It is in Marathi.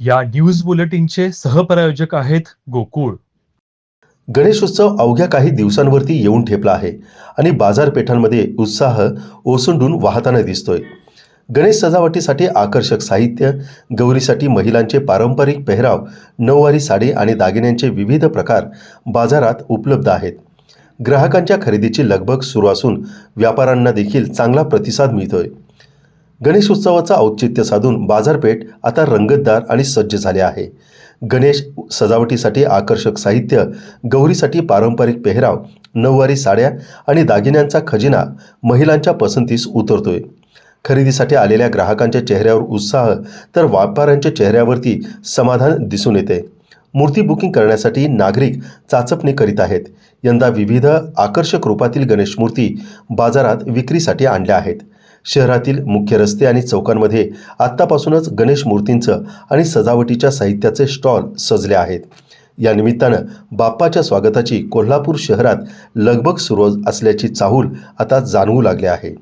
या न्यूज बुलेटिनचे सहप्रायोजक आहेत गोकुळ. गणेशोत्सव अवघ्या काही दिवसांवरती येऊन ठेपला आहे आणि बाजारपेठांमध्ये उत्साह ओसंडून वाहताना दिसतोय. गणेश सजावटीसाठी आकर्षक साहित्य गौरीसाठी महिलांचे पारंपरिक पेहराव नऊवारी साडी आणि दागिन्यांचे विविध प्रकार बाजारात उपलब्ध आहेत. ग्राहकांच्या खरेदीची लगबग सुरू असून व्यापाऱ्यांना देखील चांगला प्रतिसाद मिळतोय. गणेश उत्सवाचं औचित्य साधून बाजारपेठ आता रंगतदार आणि सज्ज झाले आहे. गणेश सजावटीसाठी आकर्षक साहित्य गौरीसाठी पारंपरिक पेहराव नऊवारी साड्या आणि दागिन्यांचा खजिना महिलांच्या पसंतीस उतरतोय. खरेदीसाठी आलेल्या ग्राहकांच्या चेहऱ्यावर उत्साह तर व्यापाऱ्यांच्या चेहऱ्यावरती समाधान दिसून येते. मूर्ती बुकिंग करण्यासाठी नागरिक चाचपणी करीत आहेत. यंदा विविध आकर्षक रूपातील गणेश मूर्ती बाजारात विक्रीसाठी आणल्या आहेत. शहरातील मुख्य रस्ते आणि चौकांमध्ये आत्तापासूनच गणेश मूर्तींचं आणि सजावटीच्या साहित्याचे स्टॉल सजले आहेत. या निमित्तानं बाप्पाच्या स्वागताची कोल्हापूर शहरात लगबग सुरू असल्याची चाहूल आता जाणवू लागली आहे.